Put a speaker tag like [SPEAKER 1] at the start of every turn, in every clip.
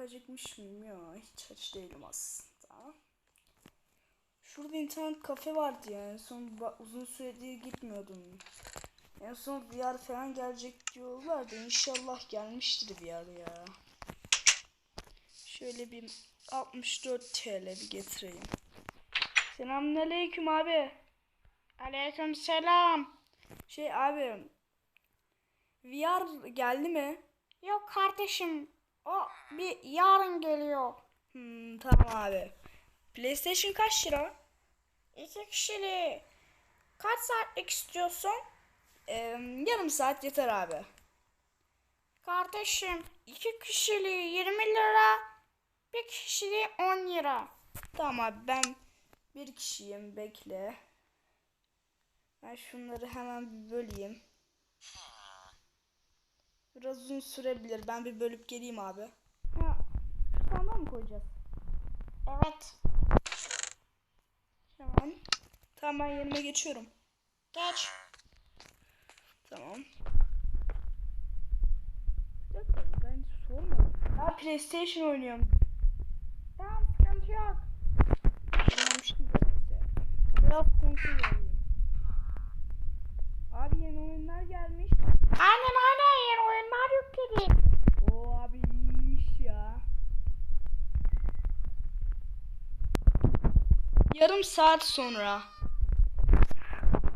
[SPEAKER 1] acıkmış mıyım? Yok hiç aç değilim aslında. Şurada internet kafe vardı ya. En son uzun süredir gitmiyordum. En son VR falan gelecek diyorlardı. İnşallah gelmiştir VR ya. Şöyle bir 64 TL bir getireyim. Selamünaleyküm abi.
[SPEAKER 2] Aleyküm selam.
[SPEAKER 1] Şey abi VR geldi mi?
[SPEAKER 2] Yok kardeşim. O bir yarın geliyor.
[SPEAKER 1] Hmm, tamam abi. PlayStation kaç lira?
[SPEAKER 2] İki kişili. Kaç saatlik istiyorsun?
[SPEAKER 1] Ee, yarım saat yeter abi.
[SPEAKER 2] Kardeşim iki kişili 20 lira. Bir kişili 10 lira.
[SPEAKER 1] Tamam abi ben bir kişiyim bekle. Ben şunları hemen bir böleyim. Biraz uzun sürebilir. Ben bir bölüp geleyim abi. Ha, şu sandığa mı koyacağız?
[SPEAKER 2] Evet.
[SPEAKER 1] Hemen. Tamam ben yerime geçiyorum.
[SPEAKER 2] Geç.
[SPEAKER 1] Tamam. Dakika ben sormadım. Ha PlayStation oynuyorum.
[SPEAKER 2] Tamam sıkıntı yok.
[SPEAKER 1] Da neyse. Biraz konsol alayım. Yarım saat sonra.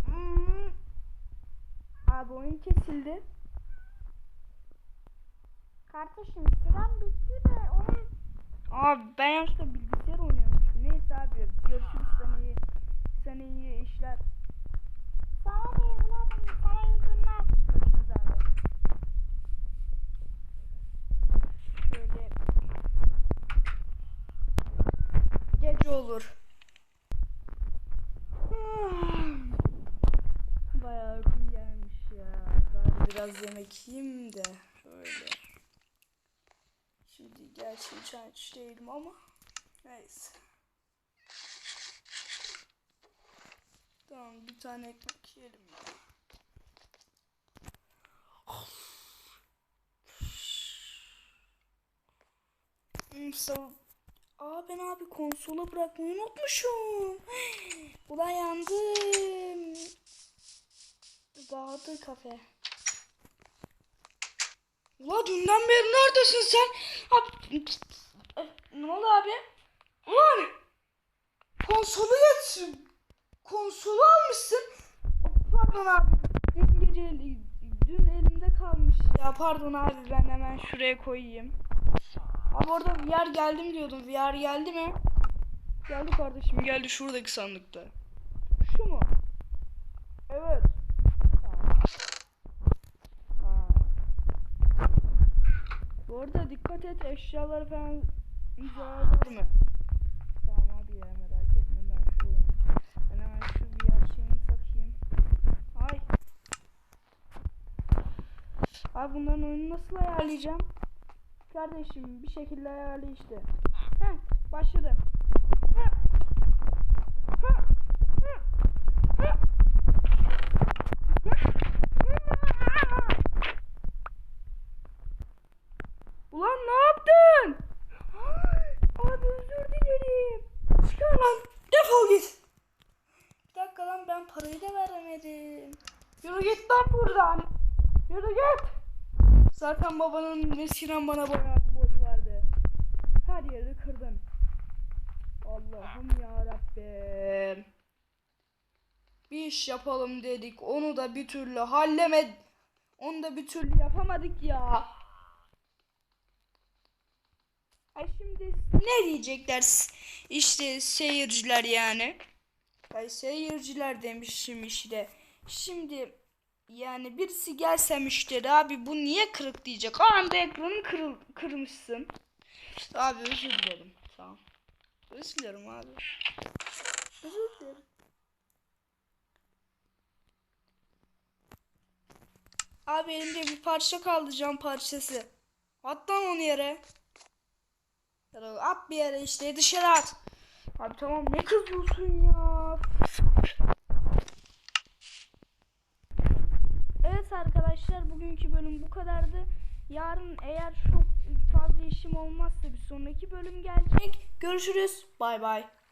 [SPEAKER 1] Hmm. Abi oyun kesildi.
[SPEAKER 2] Kardeşim süren bitti de oyun
[SPEAKER 1] Abi ben yanlışlıkla bilgisayar oynuyormuşum. Neyse abi görüşürüz sana iyi. Sana iyi işler.
[SPEAKER 2] sana da evladım sana iyi günler.
[SPEAKER 1] Görüşürüz abi. Şöyle gece olur. Bayağı uykum gelmiş ya. Ben yiyeyim de öyle. Şimdi gerçi hiç değilim ama neyse. Tamam bir tane ekmek yiyelim. Hmm, Aa ben abi konsola bırakmayı unutmuşum. Ulan yandım. Bahadır kafe. Ula dünden beri neredesin sen? Abi, ne oldu abi? Ulan konsolu getir. Konsolu almışsın. Pardon abi. Dün gece dün elimde kalmış ya. Pardon abi ben hemen şuraya koyayım. Abi orada VR geldim diyordum. VR geldi mi? Geldi kardeşim geldi şuradaki sandıkta. Şu mu? Evet. Tamam. Ha. Bu arada dikkat et eşyaları falan zarar verme. Tamam abi ya merak etme ben şu ben hemen şu VR şeyini takayım. Ay. Abi bunların oyunu nasıl ayarlayacağım? Kardeşim bir şekilde ayarla işte. Heh başladı. Heh. Heh. Heh. Heh. Ulan ne yaptın? Abi özür dilerim. Çıkar lan. Defol git. Bir dakika lan ben parayı da veremedim. Yürü git lan buradan. Yürü git. Zaten babanın eskiden bana bayağı bir borcu vardı. Her yeri kırdın. Allah'ım ya Rabbim. Bir iş yapalım dedik. Onu da bir türlü hallemed. Onu da bir türlü yapamadık ya. Ay şimdi ne diyecekler işte seyirciler yani. Ay seyirciler demişim işte. Şimdi yani birisi gelse müşteri abi bu niye kırık diyecek. O anda ekranı kırıl, kırmışsın. Abi özür dilerim. Tamam. Özür dilerim abi. Özür dilerim. Abi elimde bir parça kaldı cam parçası. At lan onu yere. At bir yere işte dışarı at. Abi tamam ne kızıyorsun ya? Evet arkadaşlar bugünkü bölüm bu kadardı. Yarın eğer çok fazla işim olmazsa bir sonraki bölüm gelecek. Görüşürüz. Bay bay.